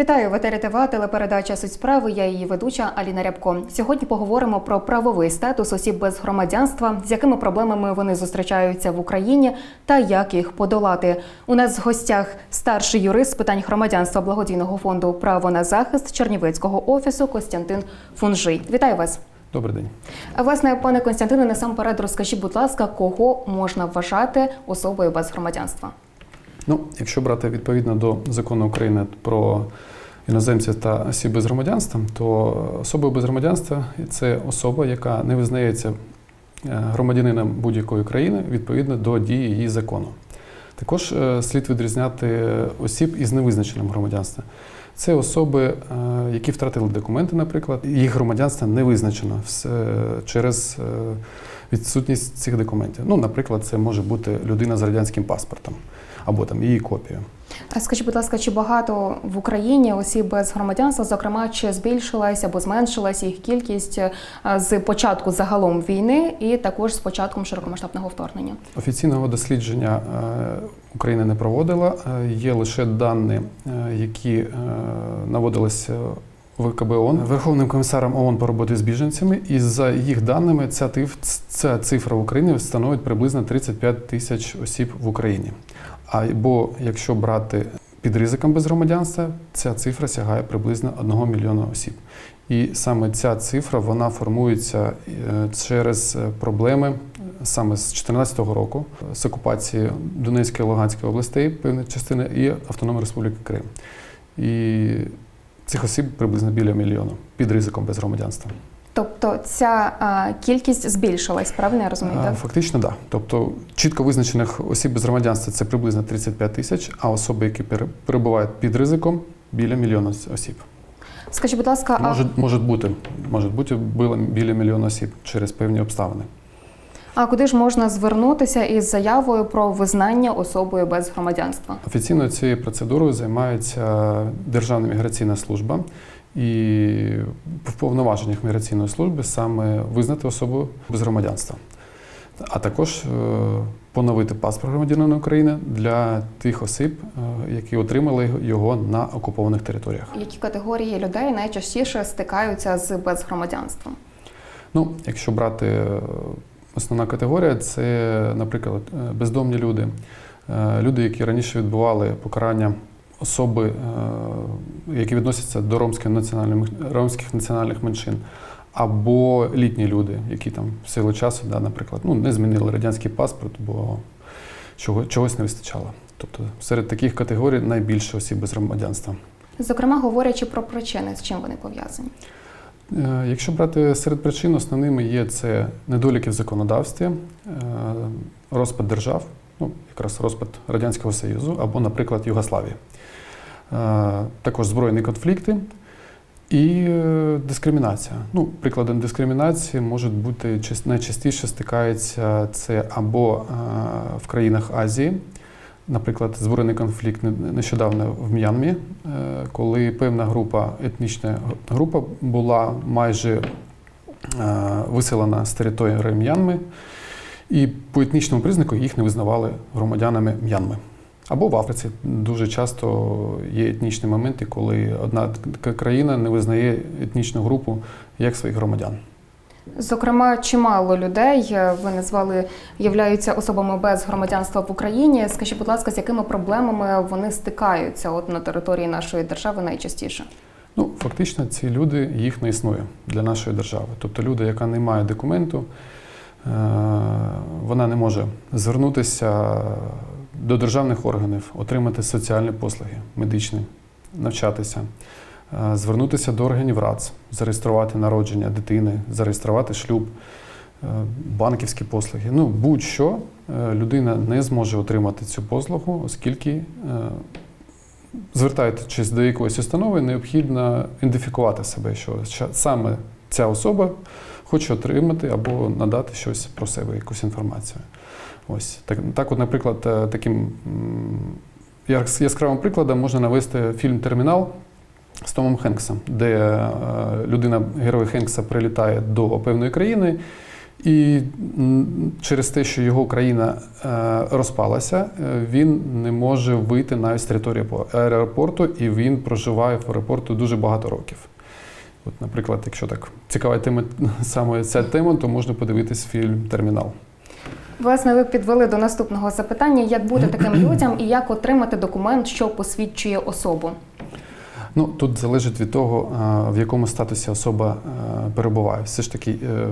Вітаю в етері ТВА, телепередача Суть справи. Я її ведуча Аліна Рябко. Сьогодні поговоримо про правовий статус осіб без громадянства, з якими проблемами вони зустрічаються в Україні та як їх подолати. У нас в гостях старший юрист з питань громадянства благодійного фонду Право на захист Чернівецького офісу Костянтин Фунжий. Вітаю вас. Добрий день. А, Власне, пане Костянтине, насамперед розкажіть, будь ласка, кого можна вважати особою без громадянства? Ну, якщо брати відповідно до закону України про іноземців та осіб без громадянства, то особою без громадянства це особа, яка не визнається е, громадянином будь-якої країни відповідно до дії її закону. Також е, слід відрізняти осіб із невизначеним громадянством. Це особи, е, які втратили документи, наприклад, їх громадянство не визначено через відсутність цих документів. Ну, наприклад, це може бути людина з радянським паспортом або там її копію. Скажіть, будь ласка, чи багато в Україні осіб без громадянства, зокрема, чи збільшилась або зменшилась їх кількість е, з початку загалом війни і також з початком широкомасштабного вторгнення? Офіційного дослідження е, Україна не проводила. Е, Є лише дані, які е, наводилися в КБ ООН Верховним комісаром ООН по роботі з біженцями. І за їх даними, ця цифра в Україні становить приблизно 35 тисяч осіб в Україні. Або якщо брати під ризиком без громадянства, ця цифра сягає приблизно 1 мільйона осіб. І саме ця цифра вона формується е, через е, проблеми е, саме з 2014 року з окупації Донецької і Луганської областей, певної частини, і Автономної Республіки Крим. І цих осіб приблизно біля мільйону під ризиком без громадянства. Тобто ця а, кількість збільшилась, правильно я розумію? Так? Фактично, так. Да. Тобто чітко визначених осіб без громадянства це приблизно 35 тисяч, а особи, які перебувають під ризиком, біля мільйона осіб. Скажіть, будь ласка, а, Може, може бути, може бути біля- біля мільйона осіб через певні обставини. а куди ж можна звернутися із заявою про визнання особою без громадянства? Офіційно цією процедурою займається Державна міграційна служба, і в повноваженнях міграційної служби саме визнати особу без громадянства, а також е, поновити паспорт громадянина України для тих осіб, е, які отримали його на окупованих територіях. Які категорії людей найчастіше стикаються з безгромадянством? Ну, якщо брати е, основна категорія, це, наприклад, бездомні люди, люди, які раніше відбували покарання особи, е, які відносяться до ромських національних, ромських національних меншин, або літні люди, які там в силу часу, да, наприклад, ну, не змінили радянський паспорт, бо чого, чогось не вистачало. Тобто серед таких категорій найбільше осіб без громадянства. Зокрема, говорячи про причини, з чим вони пов'язані. Е, Якщо брати серед причин, основними є це недоліки в законодавстві, е, розпад держав, ну якраз розпад Радянського Союзу або, наприклад, Югославії, Е, також збройні конфлікти і е, дискримінація. Ну, прикладом дискримінації можуть бути найчастіше стикається це або е, в країнах Азії. Наприклад, збройний конфлікт нещодавно в М'янмі, коли певна група, етнічна група була майже виселена з території М'янми, і по етнічному признаку їх не визнавали громадянами М'янми. Або в Африці дуже часто є етнічні моменти, коли одна країна не визнає етнічну групу як своїх громадян. Зокрема, чимало людей е, ви назвали являються особами без громадянства в Україні. Скажіть, будь ласка, з якими проблемами вони стикаються от на території нашої держави найчастіше? Ну, фактично, ці люди їх не існує для нашої держави. Тобто люди, яка не має документу, вона не може звернутися до державних органів, отримати соціальні послуги, медичні, навчатися, е, звернутися до органів РАЦ, зареєструвати народження дитини, зареєструвати шлюб, е, банківські послуги. Ну, будь-що е, людина не зможе отримати цю послугу, оскільки е, звертаючись до якоїсь установи, необхідно ідентифікувати себе, що саме ця особа хоче отримати або надати щось про себе, якусь інформацію. Ось так, так от, наприклад, е, таким яскравим прикладом можна навести фільм Термінал з Томом Хенксом, де е, людина, герой Хенкса, прилітає до певної країни І через те, що його країна е, розпалася, він не може вийти навіть з території аеропорту, і він проживає в аеропорту дуже багато років. От, наприклад, якщо так цікава тема саме ця тема, то можна подивитись фільм Термінал. Власне, ви підвели до наступного запитання: як бути таким людям і як отримати документ, що посвідчує особу? Ну тут залежить від того, в якому статусі особа перебуває. Все ж таки, е,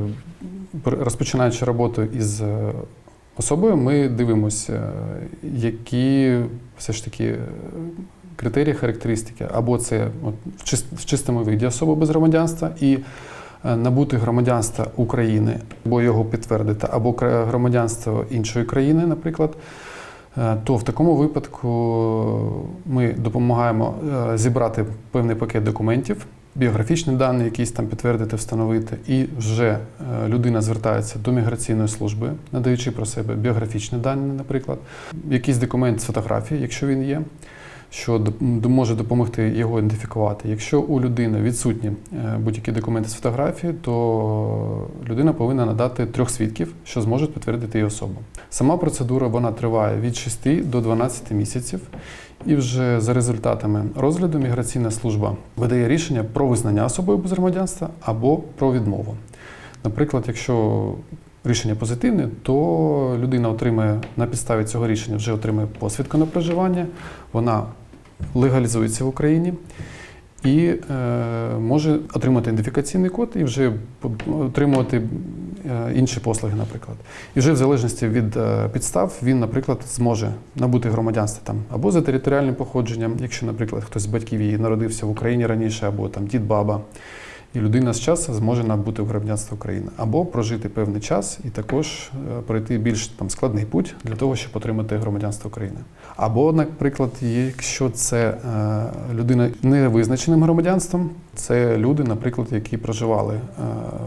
розпочинаючи роботу із е, особою, ми дивимося, е, які все ж таки критерії, характеристики, або це от, в, чис- в чистому виді особа без громадянства і е, набути громадянства України, або його підтвердити, або громадянство іншої країни, наприклад. Е, то в такому випадку ми допомагаємо е, зібрати певний пакет документів, біографічні дані, якісь там підтвердити, встановити, і вже людина звертається до міграційної служби, надаючи про себе біографічні дані, наприклад, якийсь документ з фотографії, якщо він є. Що може допомогти його ідентифікувати. Якщо у людини відсутні е, будь-які документи з фотографії, то людина повинна надати трьох свідків, що зможуть підтвердити її особу. Сама процедура вона триває від 6 до 12 місяців, і вже за результатами розгляду міграційна служба видає рішення про визнання особою без громадянства або про відмову. Наприклад, якщо рішення позитивне, то людина отримає на підставі цього рішення вже отримає посвідку на проживання, вона легалізується в Україні. І е, може отримати ідентифікаційний код і вже отримувати е, інші послуги, наприклад. І вже в залежності від е, підстав він, наприклад, зможе набути громадянство там або за територіальним походженням, якщо, наприклад, хтось з батьків її народився в Україні раніше, або там дід, баба. І людина з часу зможе набути громадянство України або прожити певний час і також е, пройти більш там складний путь для того, щоб отримати громадянство України. Або, наприклад, якщо це е, людина не визначеним громадянством, це люди, наприклад, які проживали е,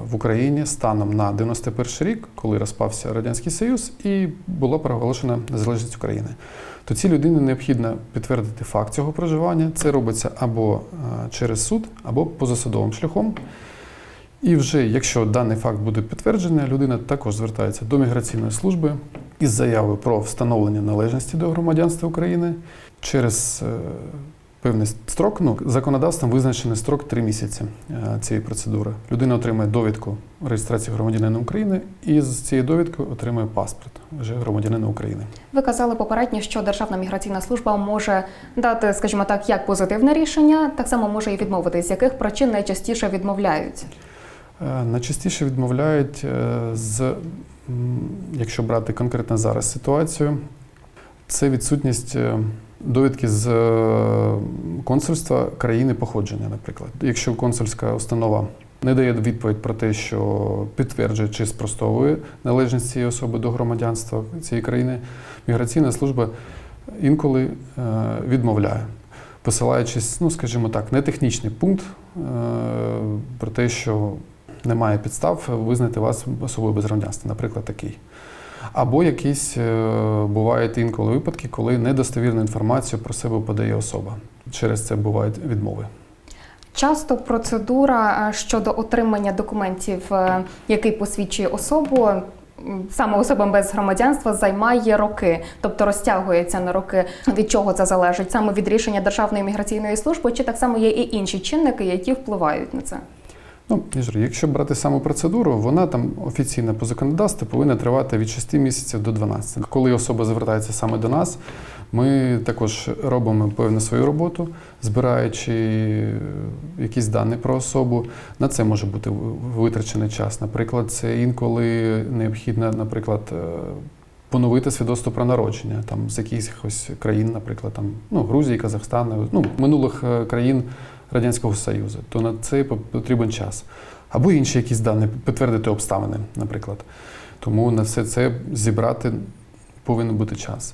в Україні станом на 91 рік, коли розпався радянський Союз, і була проголошена незалежність України. То цій людині необхідно підтвердити факт цього проживання. Це робиться або е, через суд, або позасудовим шляхом. І вже якщо даний факт буде підтверджений, людина також звертається до міграційної служби із заявою про встановлення належності до громадянства України через е, певний строк. Ну, законодавством визначений строк 3 місяці е, цієї процедури. Людина отримає довідку реєстрації громадянина України і з цією довідкою отримує паспорт вже громадянина України. Ви казали попередньо, що Державна міграційна служба може дати, скажімо так, як позитивне рішення, так само може і відмовитись, з яких причин найчастіше відмовляють. Е, Найчастіше відмовляють е, з, якщо брати конкретно зараз ситуацію, це відсутність довідки з е, консульства країни походження, наприклад. Якщо консульська установа не дає відповідь про те, що підтверджує чи спростовує належність цієї особи до громадянства цієї країни, міграційна служба інколи е, відмовляє, посилаючись, ну скажімо так, не технічний пункт е, про те, що немає підстав визнати вас особою без громадянства, наприклад, такий. Або якісь е, бувають інколи випадки, коли недостовірну інформацію про себе подає особа. Через це бувають відмови. Часто процедура е, щодо отримання документів, е, який посвідчує особу, саме особам без громадянства, займає роки, тобто розтягується на роки. Від чого це залежить? Саме від рішення Державної міграційної служби, чи так само є і інші чинники, які впливають на це? Ну, якщо брати саму процедуру, вона там офіційно по законодавству повинна тривати від 6 місяців до 12. Коли особа звертається саме до нас, ми також робимо певну свою роботу, збираючи якісь дані про особу. На це може бути витрачений час. Наприклад, це інколи необхідно, наприклад, е, поновити свідоцтво про народження там з якихось країн, наприклад, там ну Грузії, Казахстану, ну минулих е, країн Радянського Союзу, то на це потрібен час. Або інші якісь дані, підтвердити обставини, наприклад. Тому на все це зібрати повинен бути час.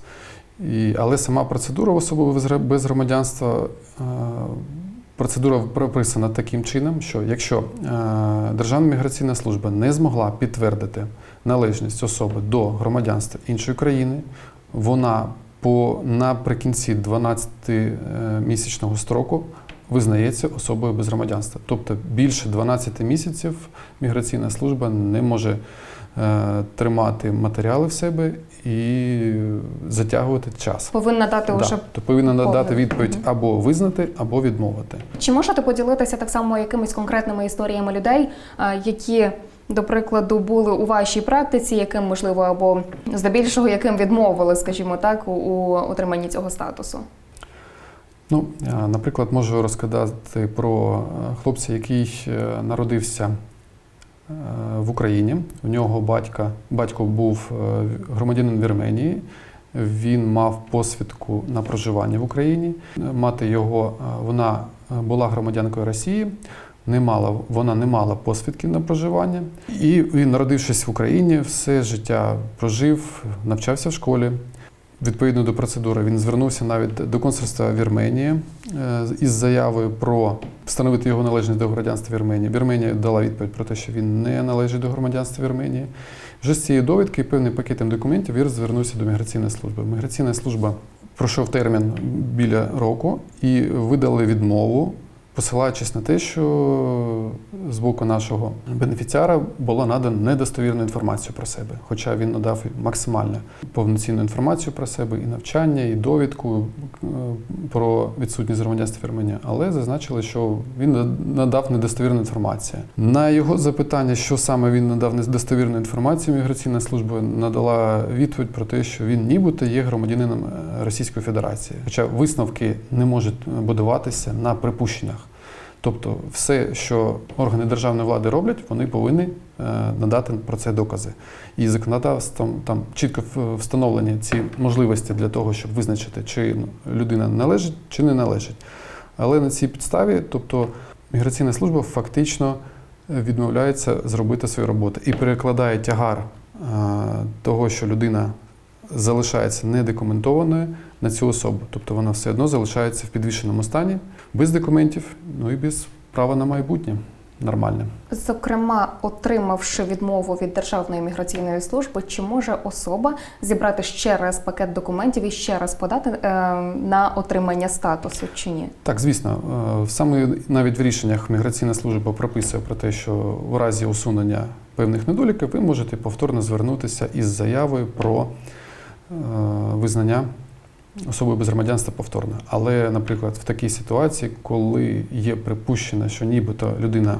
І, але сама процедура особи без громадянства, е, процедура прописана таким чином, що якщо е, Державна міграційна служба не змогла підтвердити належність особи до громадянства іншої країни, вона по наприкінці 12-місячного строку визнається особою без громадянства. Тобто більше 12 місяців міграційна служба не може е, тримати матеріали в себе і затягувати час. Повинна дати Да. уже То повинна надати відповідь або визнати, або відмовити. Чи можете поділитися так само якимись конкретними історіями людей, які, до прикладу, були у вашій практиці, яким можливо або здебільшого яким відмовили, скажімо так, у отриманні цього статусу? Ну, е, наприклад, можу розказати про е, хлопця, який е, народився в Україні. У нього батька, батько був громадянин Вірменії. Він мав посвідку на проживання в Україні. Мати його вона була громадянкою Росії. Не мала, вона не мала посвідки на проживання. І він, народившись в Україні, все життя прожив, навчався в школі. Відповідно до процедури, він звернувся навіть до консульства Вірменії е, із заявою про встановити його належність до громадянства Вірменії. Вірменія дала відповідь про те, що він не належить до громадянства Вірменії. Вже з цієї довідки і певним пакетом документів він звернувся до міграційної служби. Міграційна служба пройшов термін біля року і видали відмову, посилаючись на те, що з боку нашого бенефіціара було надано недостовірну інформацію про себе, хоча він надав максимально повноцінну інформацію про себе, і навчання, і довідку е, про відсутність громадянства Вірменії, але зазначили, що він надав недостовірну інформацію. На його запитання, що саме він надав недостовірну інформацію, міграційна служба надала відповідь про те, що він нібито є громадянином Російської Федерації, хоча висновки не можуть будуватися на припущеннях. Тобто, все, що органи державної влади роблять, вони повинні е, надати про це докази. І законодавством там чітко встановлені ці можливості для того, щоб визначити, чи людина належить, чи не належить. Але на цій підставі, тобто міграційна служба фактично е, відмовляється зробити свою роботу і перекладає тягар е, того, що людина залишається недокументованою на цю особу. Тобто вона все одно залишається в підвішеному стані, без документів, ну і без права на майбутнє нормальне. Зокрема, отримавши відмову від Державної міграційної служби, чи може особа зібрати ще раз пакет документів і ще раз подати е, на отримання статусу чи ні? Так, звісно, е, саме навіть в рішеннях міграційна служба прописує про те, що в разі усунення певних недоліків ви можете повторно звернутися із заявою про визнання особою без громадянства повторно. Але, наприклад, в такій ситуації, коли є припущено, що нібито людина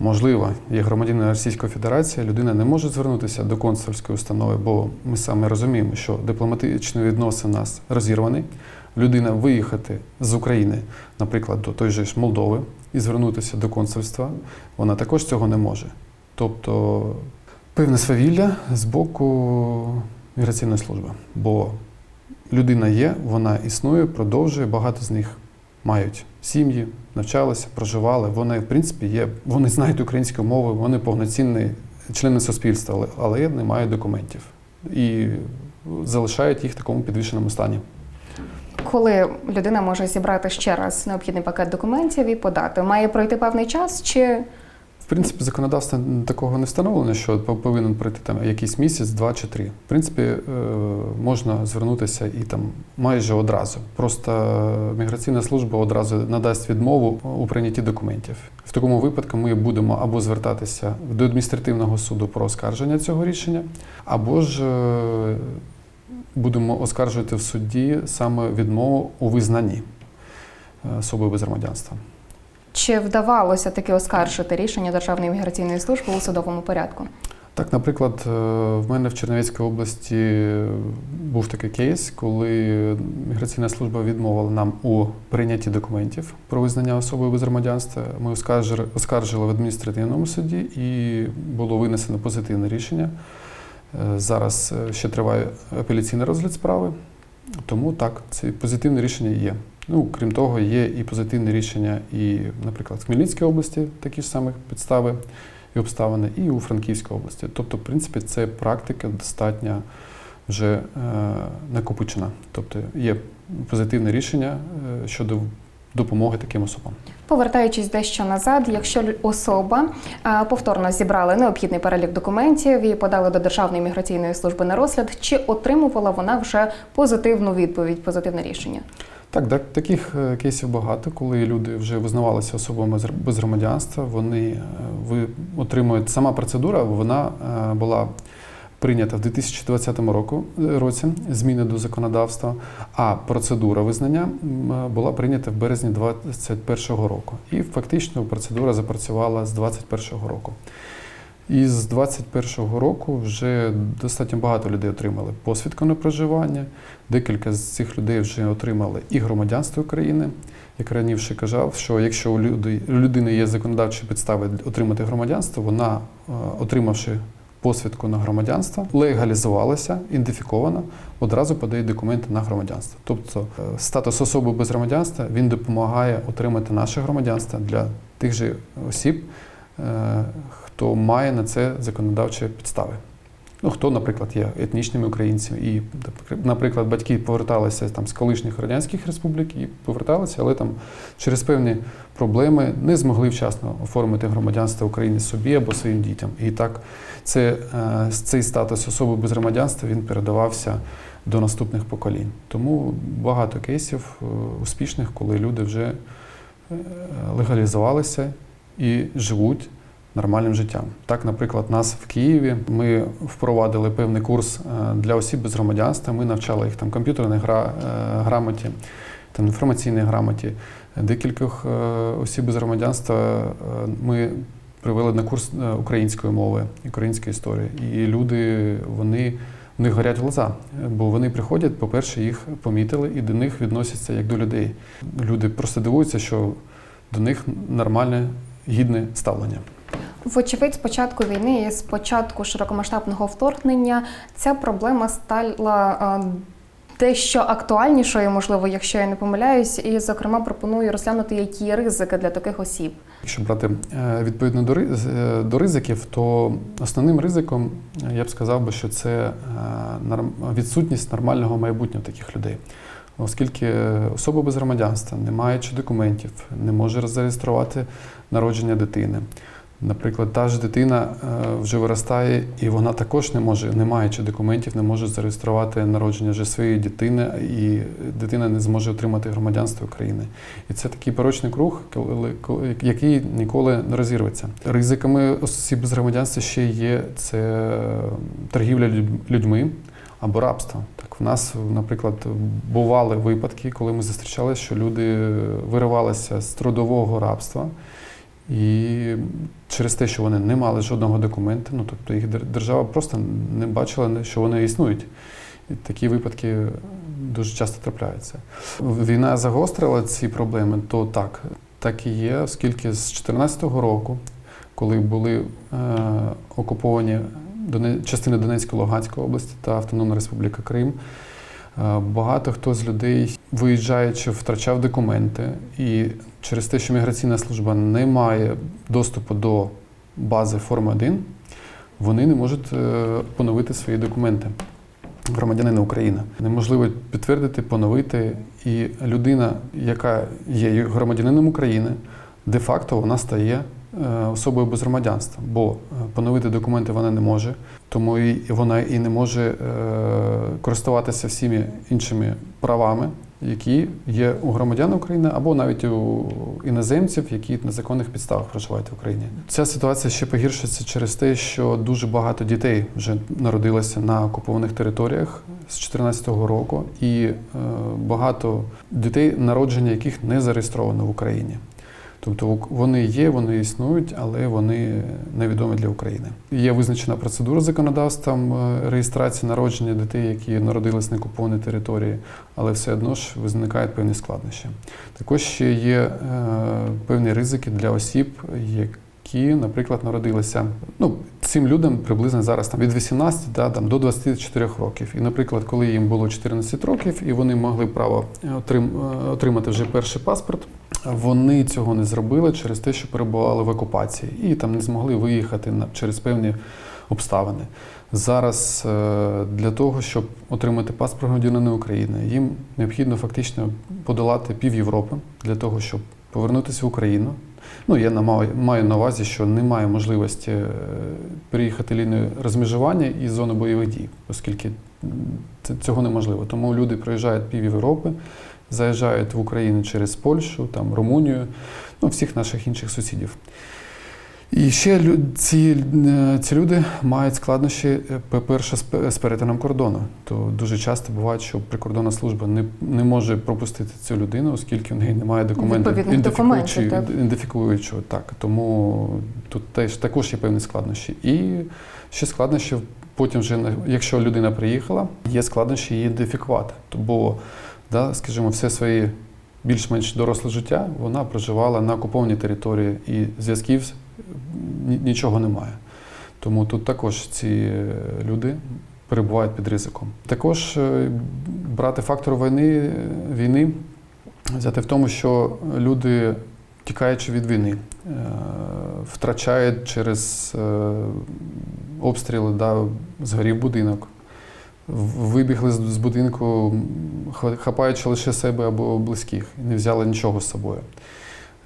можливо є громадянином Російської Федерації, людина не може звернутися до консульської установи, бо ми саме розуміємо, що дипломатичні відносини у нас розірвані. Людина виїхати з України, наприклад, до той же ж Молдови і звернутися до консульства, вона також цього не може. Тобто певне свавілля з боку міграційної служби. Бо людина є, вона існує, продовжує, багато з них мають сім'ї, навчалися, проживали. Вони, в принципі, є, вони знають українську мову, вони повноцінні члени суспільства, але, але не мають документів. І залишають їх в такому підвішеному стані. Коли людина може зібрати ще раз необхідний пакет документів і подати, має пройти певний час, чи принципі, законодавство такого не встановлено, що повинен пройти там якийсь місяць, два чи три. В принципі, е, можна звернутися і там майже одразу. Просто міграційна служба одразу надасть відмову у прийнятті документів. В такому випадку ми будемо або звертатися до адміністративного суду про оскарження цього рішення, або ж е, будемо оскаржувати в суді саме відмову у визнанні е, особи без громадянства. Чи вдавалося таки оскаржити рішення Державної міграційної служби у судовому порядку? Так, наприклад, е, в мене в Чернівецькій області був такий кейс, коли міграційна служба відмовила нам у прийнятті документів про визнання особи без громадянства. Ми оскаржили в адміністративному суді і було винесено позитивне рішення. Е, Зараз е, ще триває апеляційний розгляд справи, тому так, це позитивне рішення є. Ну, крім того, є і позитивне рішення, і, наприклад, в Хмельницькій області такі ж самі підстави і обставини, і у Франківській області. Тобто, в принципі, це практика достатньо вже е, накопичена. Тобто є позитивне рішення е, щодо допомоги таким особам. Повертаючись дещо назад, якщо особа повторно зібрала необхідний перелік документів і подали до Державної міграційної служби на розгляд, чи отримувала вона вже позитивну відповідь, позитивне рішення? Так, так, таких е, кейсів багато, коли люди вже визнавалися особами без громадянства, вони е, ви отримують сама процедура, вона е, була прийнята в 2020 року, році, зміни до законодавства, а процедура визнання була прийнята в березні 2021 року. І фактично процедура запрацювала з 2021 року. І з 2021 року вже достатньо багато людей отримали посвідку на проживання. Декілька з цих людей вже отримали і громадянство України. Як раніше казав, що якщо у людини є законодавчі підстави отримати громадянство, вона, е, отримавши посвідку на громадянство, легалізувалася, ідентифікована, одразу подає документи на громадянство. Тобто е, статус особи без громадянства він допомагає отримати наше громадянство для тих же осіб, е, хто має на це законодавчі підстави. Ну, хто, наприклад, є етнічними українцями, і, наприклад, батьки поверталися там з колишніх радянських республік і поверталися, але там через певні проблеми не змогли вчасно оформити громадянство України собі або своїм дітям. І так це, е, цей статус особи без громадянства він передавався до наступних поколінь. Тому багато кейсів е, успішних, коли люди вже е, легалізувалися і живуть нормальним життям. Так, наприклад, нас в Києві ми впровадили певний курс е, для осіб без громадянства. Ми навчали їх там комп'ютерній гра, е, грамоті, там інформаційній грамоті. Декількох е, осіб без громадянства ми привели на курс української мови, української історії. І люди, вони. В них горять глаза, бо вони приходять, по-перше, їх помітили і до них відносяться як до людей. Люди просто дивуються, що до них нормальне, гідне ставлення. Вочевидь, з початку війни і з початку широкомасштабного вторгнення ця проблема стала е, дещо актуальнішою, можливо, якщо я не помиляюсь, і, зокрема, пропоную розглянути, які ризики для таких осіб. Якщо брати е, відповідно е, до ризиків, то основним ризиком я б сказав би, що це відсутність нормального майбутнього таких людей. Оскільки особа без громадянства, не маючи документів, не може зареєструвати народження дитини. Наприклад, та ж дитина е, вже виростає, і вона також не може, не маючи документів, не може зареєструвати народження вже своєї дитини, і дитина не зможе отримати громадянство України. І це такий порочний круг, який ніколи не розірветься. Ризиками осіб з громадянства ще є це торгівля людь- людьми або рабство. Так, в нас, наприклад, бували випадки, коли ми зустрічалися, що люди виривалися з трудового рабства. І через те, що вони не мали жодного документа, ну тобто їх держава просто не бачила, що вони існують. І такі випадки дуже часто трапляються. Війна загострила ці проблеми, то так, так і є, оскільки з 2014 року, коли були е, окуповані частини Донецької Луганської області та Автономна Республіка Крим, е, багато хто з людей, виїжджаючи, втрачав документи, і через те, що міграційна служба не має доступу до бази форми 1, вони не можуть е, поновити свої документи. Громадянина України неможливо підтвердити, поновити. І людина, яка є громадянином України, де-факто вона стає е, особою без громадянства, бо е, поновити документи вона не може, тому і вона і не може користуватися всіми іншими правами, які є у громадян України або навіть у іноземців, які на законних підставах проживають в Україні. Ця ситуація ще погіршиться через те, що дуже багато дітей вже народилося на окупованих територіях з 2014 року, і е, багато дітей, народження яких не зареєстровано в Україні. Тобто вони є, вони існують, але вони невідомі для України. Є визначена процедура законодавством е, реєстрації народження дітей, які народились на окупованій території, але все одно ж виникають певні складнощі. Також ще є е, певні ризики для осіб, які, наприклад, народилися. Ну, цим людям приблизно зараз там від 18 да, там, до 24 років. І, наприклад, коли їм було 14 років, і вони могли право отрим- е, отримати вже перший паспорт. Вони цього не зробили через те, що перебували в окупації і там не змогли виїхати на через певні обставини. Зараз е, для того, щоб отримати паспорт громадянина України, їм необхідно фактично подолати пів Європи для того, щоб повернутися в Україну. Ну, я маю, на увазі, що немає можливості е, переїхати лінію розмежування із зони бойових дій, оскільки цього неможливо. Тому люди проїжджають пів Європи заїжджають в Україну через Польщу, там, Румунію, ну, всіх наших інших сусідів. І ще ці, е, ці люди мають складнощі, е, по-перше, з перетином кордону. То дуже часто буває, що прикордонна служба не, не може пропустити цю людину, оскільки в неї немає документів ідентифікуючого- так. ідентифікуючого. Так, тому тут теж також є певні складнощі. І ще складнощі потім, вже, якщо людина приїхала, є складнощі її ідентифікувати. Бо, да, скажімо, все своє більш-менш доросле життя вона проживала на окупованій території і зв'язків нічого немає. Тому тут також ці е, люди перебувають під ризиком. Також е, брати фактор війни, е, війни взяти в тому, що люди, тікаючи від війни, втрачають через обстріли, да, згорів будинок, вибігли з будинку, хапаючи лише себе або близьких, не взяли нічого з собою.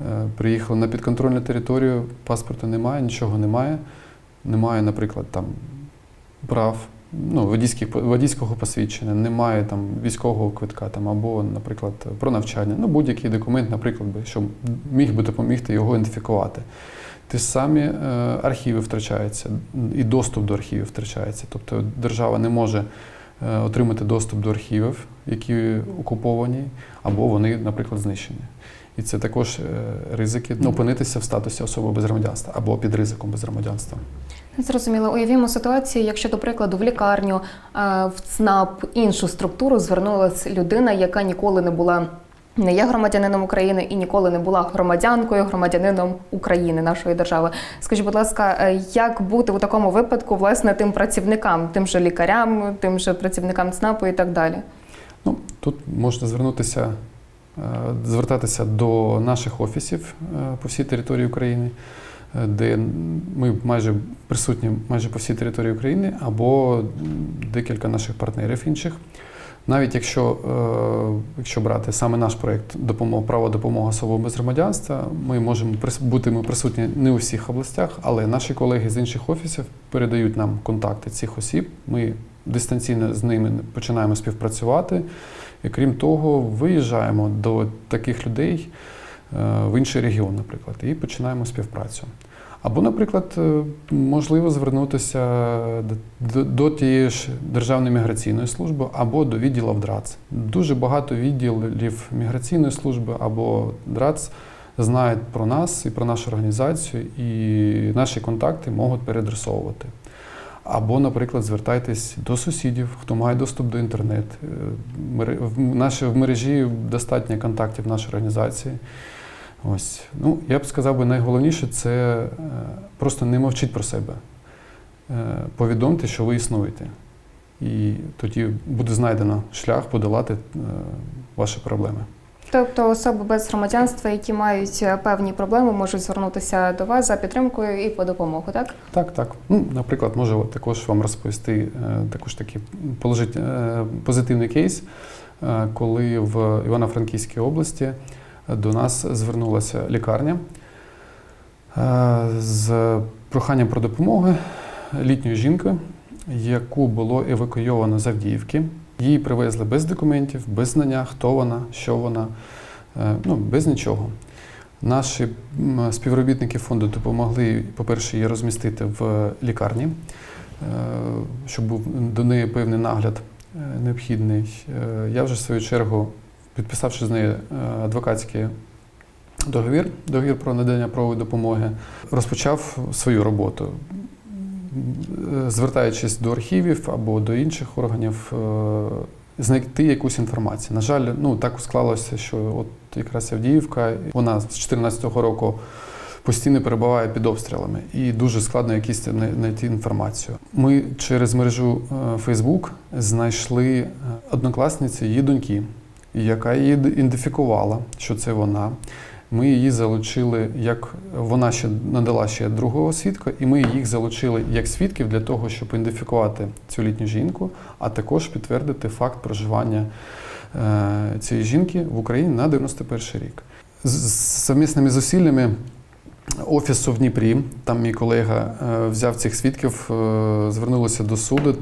Е, Приїхали на підконтрольну територію, паспорта немає, нічого немає. Немає, наприклад, там прав, ну, водійських, водійського посвідчення, немає там військового квитка там, або, наприклад, про навчання. Ну, будь-який документ, наприклад, що міг би допомігти його ідентифікувати. Ті самі е, архіви втрачаються, і доступ до архівів втрачається. Тобто держава не може е, отримати доступ до архівів, які окуповані, або вони, наприклад, знищені. І це також е, ризики ну, опинитися в статусі особи без громадянства або під ризиком без громадянства. Зрозуміло. Уявімо ситуацію, якщо, до прикладу, в лікарню, в ЦНАП, іншу структуру звернулася людина, яка ніколи не була. Не є громадянином України і ніколи не була громадянкою, громадянином України, нашої держави. Скажіть, будь ласка, е, як бути у такому випадку власне тим працівникам, тим же лікарям, тим же працівникам ЦНАПу і так далі? Ну, тут можна звернутися, е, звертатися до наших офісів е, по всій території України, де ми майже присутні майже по всій території України, або декілька наших партнерів інших. Навіть якщо, е, якщо брати саме наш проєкт допомога, право допомога особам без громадянства, ми можемо бути ми присутні не у всіх областях, але наші колеги з інших офісів передають нам контакти цих осіб. Ми дистанційно з ними починаємо співпрацювати. І крім того, виїжджаємо до таких людей е, в інший регіон, наприклад, і починаємо співпрацю. Або, наприклад, е, можливо звернутися до, тієї ж Державної міграційної служби або до відділу ДРАЦ. Дуже багато відділів міграційної служби або ДРАЦ знають про нас і про нашу організацію, і наші контакти можуть переадресовувати. Або, наприклад, звертайтесь до сусідів, хто має доступ до інтернету. Е, в мережі достатньо контактів нашої організації. Ось. Ну, я б сказав би, найголовніше це е, просто не мовчіть про себе. Е, Повідомте, що ви існуєте. І тоді буде знайдено шлях подолати е, ваші проблеми. Тобто особи без громадянства, які мають певні проблеми, можуть звернутися до вас за підтримкою і по допомогу, так? Так, так. Ну, наприклад, можу також вам розповісти також такий положить, позитивний кейс, коли в Івано-Франківській області до нас звернулася лікарня е, з проханням про допомогу літньої жінки, яку було евакуйовано з Авдіївки. Її привезли без документів, без знання, хто вона, що вона, е, ну, без нічого. Наші співробітники фонду допомогли, по-перше, її розмістити в лікарні, е, щоб був до неї певний нагляд необхідний. Я вже в свою чергу, підписавши з нею е, адвокатський договір, договір про надання правової допомоги, розпочав свою роботу. Звертаючись до архівів або до інших органів, е, знайти якусь інформацію. На жаль, ну так склалося, що от якраз Авдіївка, вона з 2014 року постійно перебуває під обстрілами, і дуже складно якісь знай- знайти інформацію. Ми через мережу е, Facebook знайшли однокласниці її доньки, яка її ідентифікувала, що це вона. Ми її залучили, як вона ще надала ще другого свідка, і ми їх залучили як свідків для того, щоб ідентифікувати цю літню жінку, а також підтвердити факт проживання е, цієї жінки в Україні на 91 рік. З совмісними зусиллями офісу в Дніпрі, там мій колега е, взяв цих свідків, е, звернулися до суду.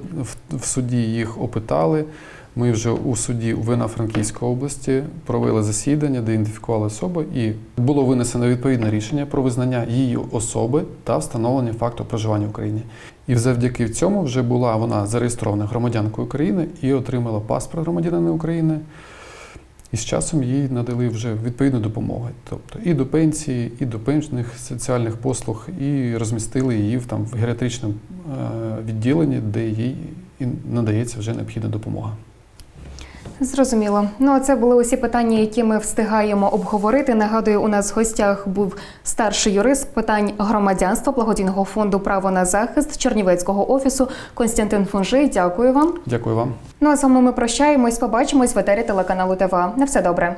В суді їх опитали. Ми вже у суді у Івано-Франківської області провели засідання, де ідентифікували особу, і було винесено відповідне рішення про визнання її особи та встановлення факту проживання в Україні. І завдяки цьому вже була вона зареєстрована громадянкою України і отримала паспорт громадянина України. І з часом їй надали вже відповідну допомогу, тобто і до пенсії, і до пенсійних соціальних послуг, і розмістили її в там в геріатричному е, відділенні, де їй надається вже необхідна допомога. Зрозуміло. Ну а це були усі питання, які ми встигаємо обговорити. Нагадую, у нас в гостях був старший юрист питань громадянства благодійного фонду Право на захист Чернівецького офісу Константин Фунжий. Дякую вам. Дякую вам. Ну а з вами ми прощаємось. Побачимось в етері телеканалу ТВА. На все добре.